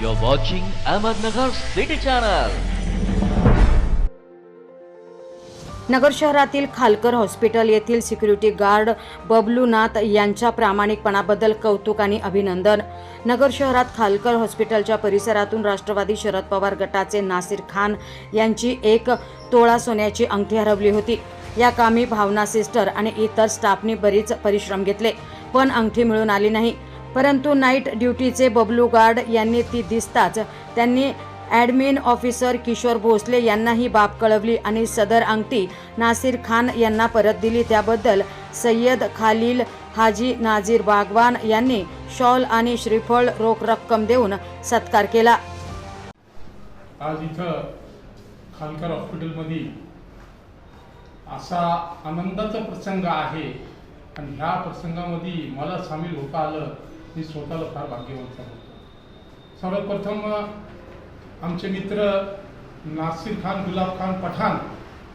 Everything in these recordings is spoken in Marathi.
You're watching Ahmednagar City Channel. Nagar शहरातील खालकर हॉस्पिटल येथील सिक्युरिटी गार्ड बबलूनाथ यांच्या प्रामाणिकपणाबद्दल कौतुक आणि अभिनंदन. नगर शहरात खालकर हॉस्पिटलच्या परिसरातून राष्ट्रवादी शरद पवार गटाचे नासिर खान यांची एक तोळा सोन्याची अंगठी हरवली होती. या कामी भावना सिस्टर आणि इतर स्टाफने बरीच परिश्रम घेतले पण अंगठी मिळून आली नाही. परंतु नाईट ड्युटीचे बबलू गार्ड यांनी ती दिसताच त्यांनी ॲडमिन ऑफिसर किशोर भोसले यांना ही बाब कळवली आणि सदर अंगठी नासिर खान यांना परत दिली. त्याबद्दल सय्यद खालील हाजी नाझीर बागवान यांनी शॉल आणि श्रीफळ रोख रक्कम देऊन सत्कार केला. आज इथं खालकर हॉस्पिटलमध्ये असा आनंदाचा प्रसंग आहे. आणि ह्या प्रसंगामध्ये मला सामील होता आलं मी स्वतःला फार भाग्यवंत होतो सर्वप्रथम आमचे मित्र नासिर खान गुलाब खान पठाण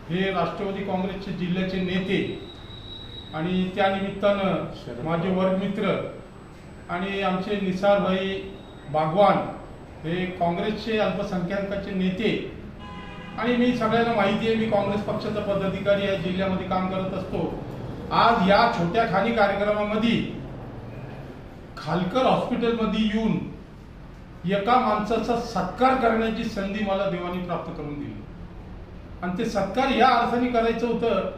हे राष्ट्रवादी काँग्रेसचे जिल्ह्याचे नेते आणि त्या निमित्तानं माझे वर्गमित्र आणि आमचे निसारभाई बागवान हे काँग्रेसचे अल्पसंख्याकाचे नेते. आणि मी सगळ्यांना माहिती आहे मी काँग्रेस पक्षाचा पदाधिकारी या जिल्ह्यामध्ये काम करत असतो. आज या छोट्या खाणी कार्यक्रमामध्ये खालकर हॉस्पिटलमध्ये येऊन एका माणसाचा सत्कार करण्याची संधी मला देवानी प्राप्त करून दिली. आणि ते सत्कार या अर्थाने करायचं होतं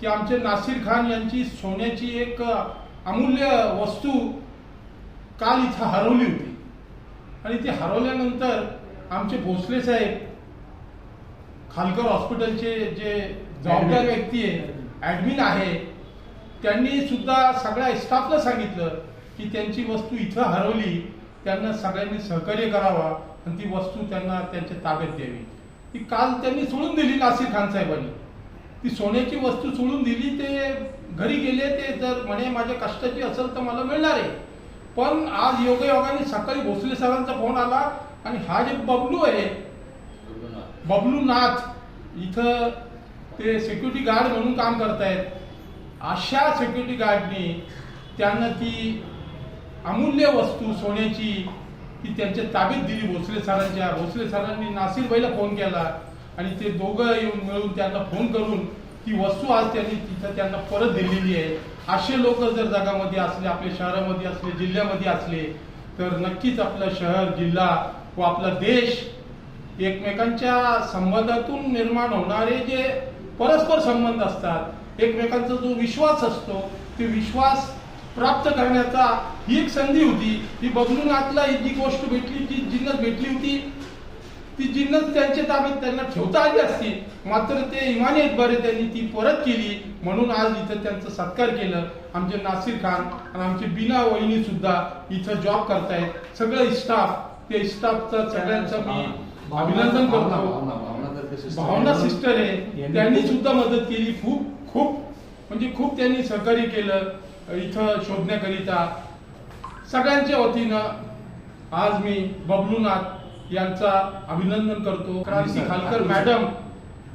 की आमचे नासिर खान यांची सोन्याची एक अमूल्य वस्तू काल इथं हरवली होती. आणि ती हरवल्यानंतर आमचे भोसले साहेब खालकर हॉस्पिटलचे जे जबाबदार व्यक्ती आहे ऍडमिन आहे त्यांनी सुद्धा सगळ्या स्टाफला सांगितलं की त्यांची वस्तू इथं हरवली त्यांना सगळ्यांनी सहकार्य करावा आणि ती वस्तू त्यांना त्यांच्या ताब्यात द्यावी. ती काल त्यांनी सोडून दिली नासिर खान साहेबांनी. ती सोन्याची वस्तू सोडून दिली ते घरी गेले ते जर म्हणे माझ्या कष्टाची असेल तर मला मिळणार आहे. पण आज योगायोगाने सकाळी भोसले सरांचा फोन आला आणि हा जे बबलू आहे बबलू नाथ इथं ते सिक्युरिटी गार्ड म्हणून काम करतायत. अशा सिक्युरिटी गार्डनी त्यांना ती अमूल्य वस्तू सोन्याची ती त्यांच्या ताब्यात दिली भोसले सरांच्या. भोसले सरांनी नासिरबाईला फोन केला आणि ते दोघं येऊन मिळून त्यांना फोन करून ती वस्तू आज त्यांनी तिथं त्यांना परत दिलेली आहे. असे लोक जर जगामध्ये असले आपल्या शहरामध्ये असले जिल्ह्यामध्ये असले तर नक्कीच आपलं शहर जिल्हा व आपला देश एकमेकांच्या संबंधातून निर्माण होणारे जे परस्पर संबंध असतात एकमेकांचा जो विश्वास असतो ते विश्वास प्राप्त करण्याचा ही एक संधी होती. ही बबलूनाथला ही जी गोष्ट भेटली जी जिन्नस भेटली होती ती जिन्नस त्यांच्या ताब्यात त्यांना ठेवता आली असती. मात्र ते इमानी बरे त्यांनी ती परत केली. म्हणून आज इथं त्यांचं सत्कार केलं. आमचे नासिर खान आणि आमची बीना वहिनी सुद्धा इथं जॉब करतायत. सगळं स्टाफ ते स्टाफचं सगळ्यांचं मी अभिनंदन करतो. भावना सिस्टर आहे. त्यांनी सुद्धा मदत केली. खूप खूप म्हणजे खूप त्यांनी सहकार्य केलं. इथं शोधण्याकरिता सगळ्यांच्या वतीनं आज मी बबलूनाथ यांचा अभिनंदन करतो. क्रांती खालकर मॅडम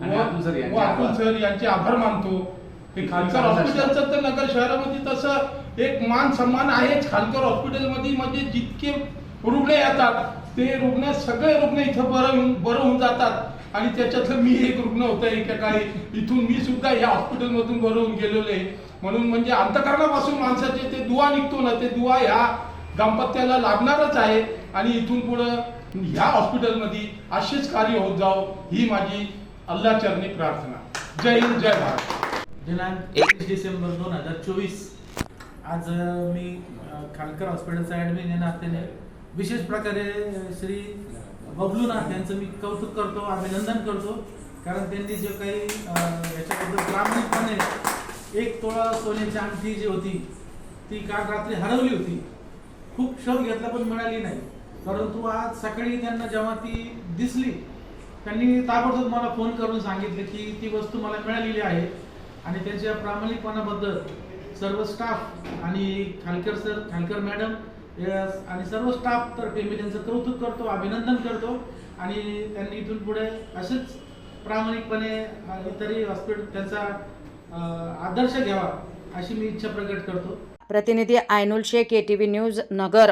व अतुल आभार. सर यांचे आभार मानतो. हे खालकर हॉस्पिटलचं तर नगर शहरामध्ये तसं एक मान सन्मान आहेच. खालकर हॉस्पिटलमध्ये म्हणजे जितके रुग्ण येतात ते रुग्ण सगळे रुग्ण इथं बरं बरं होऊन जातात. आणि त्याच्यातलं मी एक रुग्ण होतो एका काळी. इथून मी सुद्धा या हॉस्पिटलमधून बरं होऊन गेलेलो आहे. म्हणून म्हणजे अंतकरणापासून माणसाचे ते दुवा निघतो ना ते दुवा ह्या दाम्पत्याला लागणारच आहे. आणि इथून पुढं ह्या हॉस्पिटलमध्ये असेच कार्य होत जावं ही माझी अल्ला चरणी प्रार्थना. जय हिंद जय भारत. दिनांक एकवीस डिसेंबर दोन हजार चोवीस. आज मी खालकर हॉस्पिटलचा ऍडमिन या नात्याने विशेष प्रकारे श्री बबलूनाथ यांचं मी कौतुक करतो अभिनंदन करतो. कारण त्यांनी जे काही याच्याबद्दल प्रामाणिकपणे एक तोळा सोन्याची अंगठी जी होती ती काल रात्री हरवली होती. खूप शोध घेतला पण मिळाली नाही. परंतु आज सकाळी त्यांना जेव्हा ती दिसली त्यांनी ताबडतोब मला फोन करून सांगितले की ती वस्तू मला मिळालेली आहे आणि त्यांच्या प्रामाणिकपणाबद्दल सर्व स्टाफ आणि Khalkar sir Khalkar madam yes, आणि सर्व स्टाफ तर्फे मी त्यांचं कौतुक करतो अभिनंदन करतो. आणि त्यांनी इथून पुढे असेच प्रामाणिकपणे इतरही हॉस्पिटल त्यांचा आदर्श घ्यावा अशी मी इच्छा प्रकट करतो. प्रतिनिधी आयनुल शेख एटीव्ही न्यूज नगर.